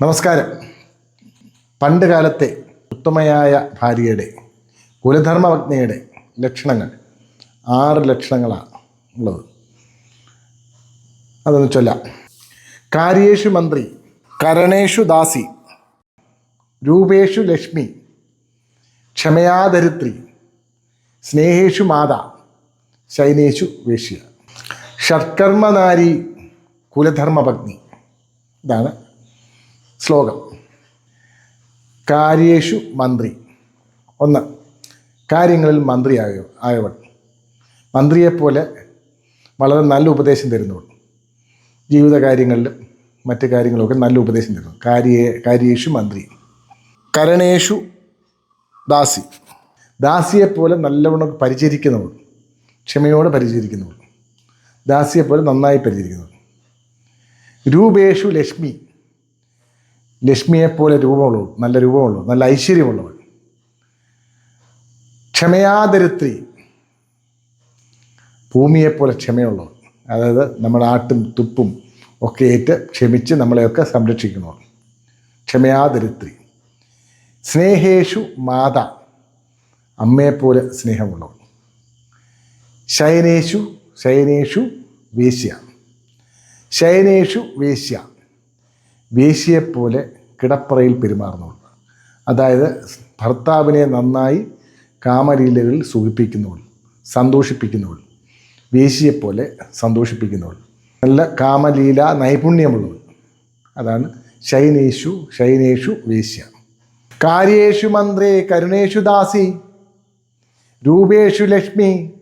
നമസ്കാരം. പണ്ട് കാലത്തെ ഉത്തമയായ ഭാര്യയുടെ കുലധർമ്മപത്നിയുടെ ലക്ഷണങ്ങൾ ആറ് ലക്ഷണങ്ങളാണ് ഉള്ളത്. അതൊന്ന് ചൊല്ലാം. കാര്യേഷു മന്ത്രി കരണേഷു ദാസി രൂപേഷു ലക്ഷ്മി ക്ഷമയാധരിത്രി സ്നേഹേഷു മാത ശൈനേഷു വേഷ്യ ഷട്കർമ്മനാരി കുലധർമ്മപത്നി ഇതാണ് ശ്ലോകം. കാര്യേഷു മന്ത്രി. ഒന്ന് കാര്യങ്ങളിൽ മന്ത്രിയായ ആയവൾ. മന്ത്രിയെപ്പോലെ വളരെ നല്ല ഉപദേശം തരുന്നവൾ. ജീവിത കാര്യങ്ങളിലും മറ്റ് കാര്യങ്ങളൊക്കെ നല്ല ഉപദേശം തരുന്നു കാര്യേ കാര്യേഷു മന്ത്രി. കരണേഷു ദാസി. ദാസിയെപ്പോലെ നല്ലവണ്ണം പരിചരിക്കുന്നവൾ. ക്ഷമയോടെ പരിചരിക്കുന്നവൾ. ദാസിയെപ്പോലെ നന്നായി പരിചരിക്കുന്നവൾ. രൂപേഷു ലക്ഷ്മി. ലക്ഷ്മിയെപ്പോലെ രൂപമുള്ളവൾ നല്ല രൂപമുള്ളവൾ നല്ല ഐശ്വര്യമുള്ളവൾ. ക്ഷമയാദരിത്രി ഭൂമിയെപ്പോലെ ക്ഷമയുള്ളവൾ. അതായത് നമ്മുടെ ആട്ടും തുപ്പും ഒക്കെ ഏറ്റ് ക്ഷമിച്ച് നമ്മളെയൊക്കെ സംരക്ഷിക്കുന്നവൾ. ക്ഷമയാദരിത്രി. സ്നേഹേഷു മാത അമ്മയെപ്പോലെ സ്നേഹമുള്ളവൾ. ശയനേഷു ശയനേഷു വേശ്യ. ശയനേഷു വേശ്യ. വേശ്യയെപ്പോലെ കിടപ്പറയിൽ പെരുമാറുന്നവൾ അതായത് ഭർത്താവിനെ നന്നായി കാമലീലകളിൽ സുഖിപ്പിക്കുന്നവൾ സന്തോഷിപ്പിക്കുന്നവൾ വേശിയെപ്പോലെ സന്തോഷിപ്പിക്കുന്നവൾ നല്ല കാമലീല നൈപുണ്യമുള്ളവൾ അതാണ് ശൈനേഷു ശൈനേഷു വേശ്യ. കാര്യേഷു മന്ത്രേ കരുണേഷു ദാസി രൂപേഷു ലക്ഷ്മി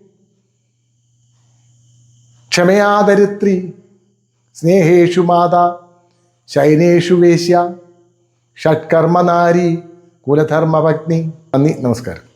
ക്ഷമയാദരിത്രി സ്നേഹേഷു മാതാ ശൈനേഷു വേശ്യ. ഷട്കർമ്മനാരി കുലധർമ്മപത്നി. നന്ദി നമസ്കാരം.